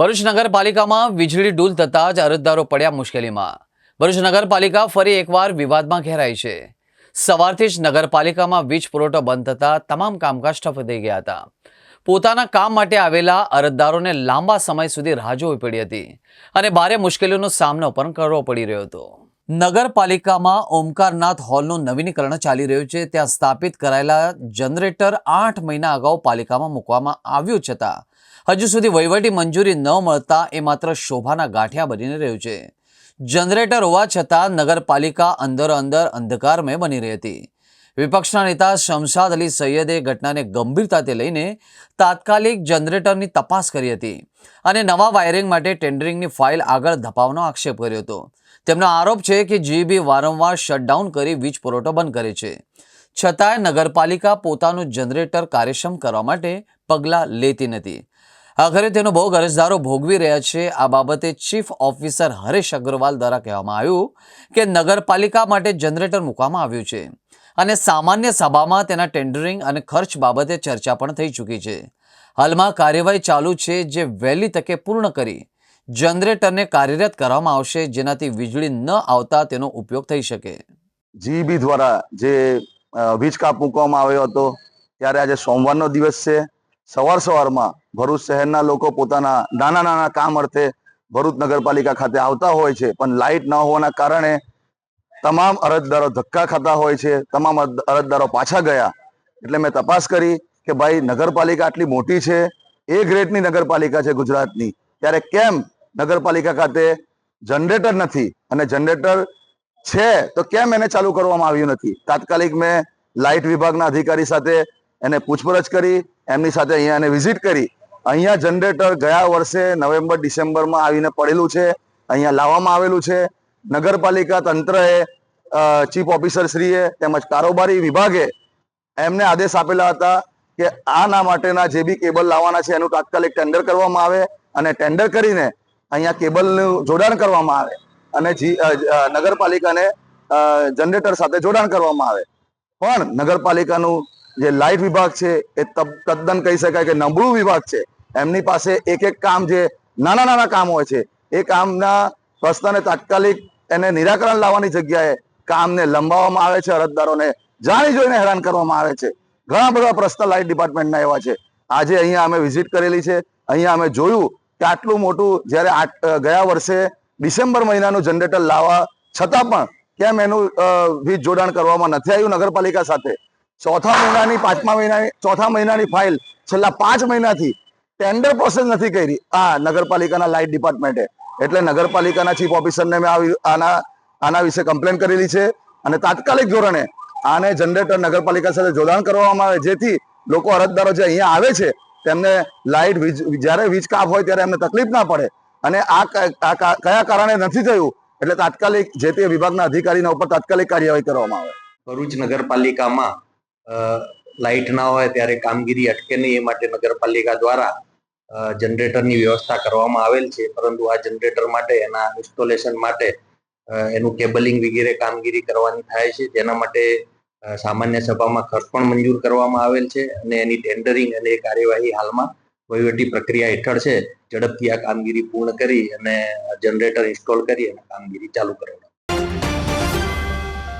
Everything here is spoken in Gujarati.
ભરૂચ નગરપાલિકામાં વીજળી ડૂલ થતાં જ અરજદારો પડ્યા મુશ્કેલીમાં. ભરૂચ નગરપાલિકા ફરી એકવાર વિવાદમાં ઘેરાઈ છે. સવારથી જ નગરપાલિકામાં વીજ પુરવઠો બંધ થતાં તમામ કામકાજ ઠપ થઈ ગયા હતા. પોતાના કામ માટે આવેલા અરજદારોને લાંબા સમય સુધી રાહ જોવી પડી હતી અને ભારે મુશ્કેલીઓનો સામનો પણ કરવો પડી રહ્યો હતો. નગરપાલિકામાં ઓમકારનાથ હોલનું નવીનીકરણ ચાલી રહ્યું છે. ત્યાં સ્થાપિત કરાયેલા જનરેટર આઠ મહિના અગાઉ પાલિકામાં મૂકવામાં આવ્યું છતાં હજુ સુધી વહીવટી મંજૂરી ન મળતા એ માત્ર શોભાના ગાંઠિયા બનીને રહ્યું છે. જનરેટર હોવા છતાં નગરપાલિકા અંદર અંદર અંધકારમય બની રહી હતી. વિપક્ષના નેતા શમશાદ અલી સૈયદે ઘટનાને ગંભીરતાથી લઈને તાત્કાલિક જનરેટરની તપાસ કરી હતી અને નવા વાયરિંગ માટે ટેન્ડરિંગની ફાઇલ આગળ ધપાવવાનો આક્ષેપ કર્યો હતો. તેમનો આરોપ છે કે જીબી વારંવાર શટડાઉન કરી વીજ પુરવઠો બંધ કરે છે. છતાંય નગરપાલિકા પોતાનું જનરેટર કાર્યક્ષમ કરવા માટે પગલાં લેતી નથી. આખરે તેનો બહુ અરજદારો ભોગવી રહ્યા છે. આ બાબતે ચીફ ઓફિસર હરેશ અગ્રવાલ દ્વારા કહેવામાં આવ્યું કે નગરપાલિકા માટે જનરેટર મૂકવામાં આવ્યું છે અને સામાન્ય સભામાં તેના ટેન્ડરિંગ અને ખર્ચ બાબતે ચર્ચા પણ થઈ ચૂકી છે. હાલમાં કાર્યવાહી ચાલુ છે જે વહેલી તકે પૂર્ણ કરી જનરેટરને કાર્યરત કરવામાં આવશે, જેનાથી વીજળી ન આવતા તેનો ઉપયોગ થઈ શકે. જીબી દ્વારા જે વીજ કાપ મૂકવામાં આવ્યો હતો, ત્યારે આજે સોમવારનો દિવસ છે. સવાર સવારમાં ભરૂચ શહેરના લોકો પોતાના નાના નાના કામ અર્થે ભરૂચ નગરપાલિકા ખાતે આવતા હોય છે, પણ લાઇટ ન હોવાના કારણે તમામ અરજદારો ધક્કા ખાતા હોય છે, તમામ અરજદારો પાછા ગયા. એટલે મેં તપાસ કરી કે ભાઈ, નગરપાલિકા આટલી મોટી છે, એ ગ્રેડની નગરપાલિકા છે ગુજરાતની. ત્યારે કેમ નગરપાલિકા ખાતે જનરેટર નથી અને જનરેટર છે તો કેમ એને ચાલુ કરવામાં આવ્યું નથી? તાત્કાલિક મેં લાઇટ વિભાગના અધિકારી સાથે એને પૂછપરછ કરી, એમની સાથે અહીંયા એને વિઝિટ કરી. અહીંયા જનરેટર ગયા વર્ષે નવેમ્બર, ડિસેમ્બરમાં આવીને પડેલું છે, અહીંયા લાવવામાં આવેલું છે. નગરપાલિકા તંત્રએ ચીફ ઓફિસર શ્રીએ તેમજ કારોબારી વિભાગે એમને આદેશ આપેલા હતા કે આના માટેના જે બી કેબલ લાવવાના છે એનું તાત્કાલિક ટેન્ડર કરવામાં આવે અને ટેન્ડર કરીને અહીંયા કેબલનું જોડાણ કરવામાં આવે અને નગરપાલિકાને જનરેટર સાથે જોડાણ કરવામાં આવે. પણ નગરપાલિકાનું જે લાઇટ વિભાગ છે, એ તદ્દન કહી શકાય કે નબળું વિભાગ છે, એમની પાસે એક એક કામ જે નાના નાના કામ હોય છે, એ કામના પ્રશ્નને તાત્કાલિક એને નિરાકરણ લાવવાની જગ્યાએ કામને લંબાવવામાં આવે છે, અરજદારોને જાણી જોઈને હેરાન કરવામાં આવે છે. ઘણા બધા પ્રશ્ન લાઇટ ડિપાર્ટમેન્ટના એવા છે. આજે અહીંયા અમે વિઝિટ કરેલી છે. અહીંયા અમે જોયું કે આટલું મોટું જ્યારે ગયા વર્ષે ડિસેમ્બર મહિનાનું જનરેટર લાવવા છતાં પણ કેમ એનું વીજ જોડાણ કરવામાં નથી આવ્યું નગરપાલિકા સાથે? ચોથા મહિનાની, પાંચમા મહિનાની, ચોથા મહિનાની ફાઇલ છેલ્લા પાંચ મહિનાથી ટેન્ડર પ્રોસેસ નથી કરી. આ નગરપાલિકાના લાઇટ ડિપાર્ટમેન્ટે. એટલે નગરપાલિકાના ચીફ ઓફિસરને મેં આવી, આના આના વિશે કમ્પ્લેન કરેલી છે અને તાત્કાલિક ધોરણે આને જનરેટર નગરપાલિકા સાથે જોડાણ કરવામાં આવે, જેથી લોકો અરજદારો જે અહીંયા આવે છે તેમને લાઇટ જ્યારે વીજ કાપ હોય ત્યારે એમને તકલીફ ના પડે. અને આ કયા કારણે નથી થયું? એટલે તાત્કાલિક જે તે વિભાગના અધિકારીના ઉપર તાત્કાલિક કાર્યવાહી કરવામાં આવે. ભરૂચ નગરપાલિકામાં લાઇટ ના હોય ત્યારે કામગીરી અટકે નહીં, એ માટે નગરપાલિકા દ્વારા જનરેટરની વ્યવસ્થા કરવામાં આવેલ છે. પરંતુ આ જનરેટર માટે, એના ઇન્સ્ટોલેશન માટે એનું કેબલિંગ વગેરે કામગીરી કરવાની થાય છે. જેના માટે સામાન્ય સભામાં ખર્ચ પણ મંજૂર કરવામાં આવેલ છે અને એની ટેન્ડરિંગ અને કાર્યવાહી હાલમાં વહીવટી પ્રક્રિયા હેઠળ છે. ઝડપથી આ કામગીરી પૂર્ણ કરી અને જનરેટર ઇન્સ્ટોલ કરી અને કામગીરી ચાલુ કરવાની